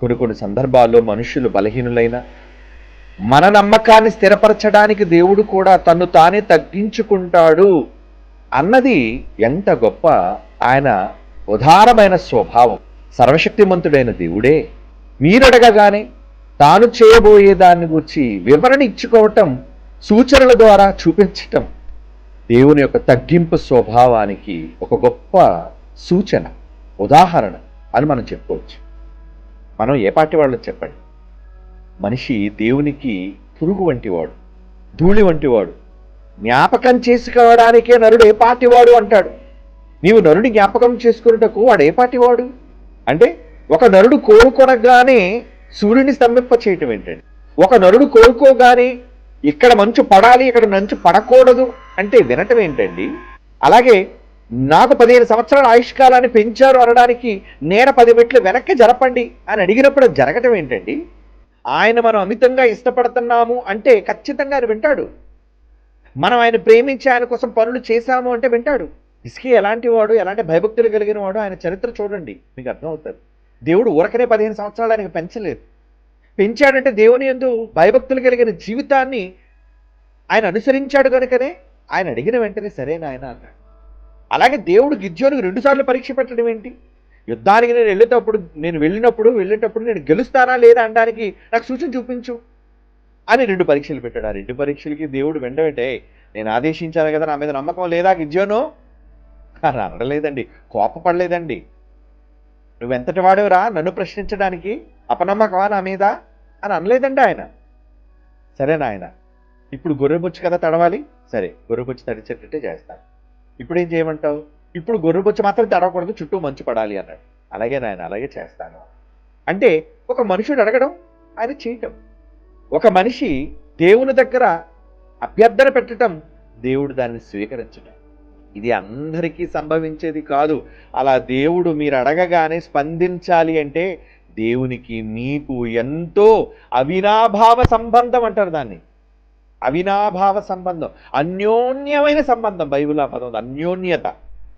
కొన్ని కొన్ని సందర్భాల్లో మనుషులు బలహీనులైన మన నమ్మకాన్ని స్థిరపరచడానికి దేవుడు కూడా తను తానే తగ్గించుకుంటాడు అన్నది ఎంత గొప్ప ఆయన ఉదారమైన స్వభావం. సర్వశక్తిమంతుడైన దేవుడే మీరడగగానే తాను చేయబోయే దాన్ని గురించి వివరణ ఇచ్చుకోవటం సూచనల ద్వారా చూపించటం దేవుని యొక్క తగ్గింపు స్వభావానికి ఒక గొప్ప సూచన ఉదాహరణ అని మనం చెప్పుకోవచ్చు. మనం ఏ పార్టీ వాళ్ళు చెప్పండి? మనిషి దేవునికి పురుగు వంటివాడు ధూళి వంటివాడు జ్ఞాపకం చేసుకోవడానికే నరుడు ఏ పార్టీ వాడు అంటాడు. నీవు నరుడి జ్ఞాపకం చేసుకున్నటకు వాడు ఏ పార్టీ వాడు? అంటే ఒక నరుడు కోరుకొనగానే సూర్యుని స్తంభింప చేయటం ఏంటండి? ఒక నరుడు కోరుకోగానే ఇక్కడ మంచు పడాలి ఇక్కడ మంచు పడకూడదు అంటే వినటం ఏంటండి? అలాగే నాకు పదిహేను సంవత్సరాల ఆయుష్కాలాన్ని పెంచారు అనడానికి నేను పది మెట్లు వెనక్కి జరపండి అని అడిగినప్పుడు జరగటం ఏంటండి? ఆయన మనం అమితంగా ఇష్టపడుతున్నాము అంటే ఖచ్చితంగా ఆయన వింటాడు. మనం ఆయన ప్రేమించి ఆయన కోసం పనులు చేశాము అంటే వింటాడు. ఇసుకే ఎలాంటి వాడు ఎలాంటి భయభక్తులు కలిగిన వాడు ఆయన చరిత్ర చూడండి మీకు అర్థమవుతుంది దేవుడు ఊరకనే పదిహేను సంవత్సరాలు ఆయనకు పెంచలేదు. పెంచాడంటే దేవుని ఎందు భయభక్తులు కలిగిన జీవితాన్ని ఆయన అనుసరించాడు కనుకనే ఆయన అడిగిన వెంటనే సరే నాయన అన్నాడు. అలాగే దేవుడు గిద్యోనికి రెండుసార్లు పరీక్ష పెట్టడం ఏంటి? యుద్ధానికి నేను వెళ్ళేటప్పుడు నేను వెళ్ళినప్పుడు వెళ్ళేటప్పుడు నేను గెలుస్తానా లేదా అనడానికి నాకు సూచన చూపించు అని రెండు పరీక్షలు పెట్టాడు. ఆ రెండు పరీక్షలకి దేవుడు వెంటబెట్టే నేను ఆదేశించాను కదా నా మీద నమ్మకం లేదా గిద్యోను? అని అనలేదండి కోపపడలేదండి. నువ్వెంతటి వాడేవరా నన్ను ప్రశ్నించడానికి? అపనమ్మకమా నా మీద? అని అనలేదండి ఆయన. సరే నాయన ఇప్పుడు గొర్రెబొచ్చు కదా తడవాలి? సరే గొర్రెబొచ్చు తడిచేటట్టే చేస్తాను. ఇప్పుడు ఏం చేయమంటావు? ఇప్పుడు గొర్రెబొచ్చు మాత్రం తడవకూడదు చుట్టూ మంచు పడాలి అన్నాడు. అలాగే నాయన అలాగే చేస్తాను. అంటే ఒక మనుషుడు అడగడం ఆయన చేయటం. ఒక మనిషి దేవుని దగ్గర అభ్యర్థన పెట్టడం దేవుడు దాన్ని స్వీకరించడం. ఇది అందరికీ సంభవించేది కాదు. అలా దేవుడు మీరు అడగగానే స్పందించాలి అంటే దేవునికి మీకు ఎంతో అవినాభావ సంబంధం అంటారు దాన్ని. అవినాభావ సంబంధం అన్యోన్యమైన సంబంధం బైబిల్ ఆ పదం అన్యోన్యత.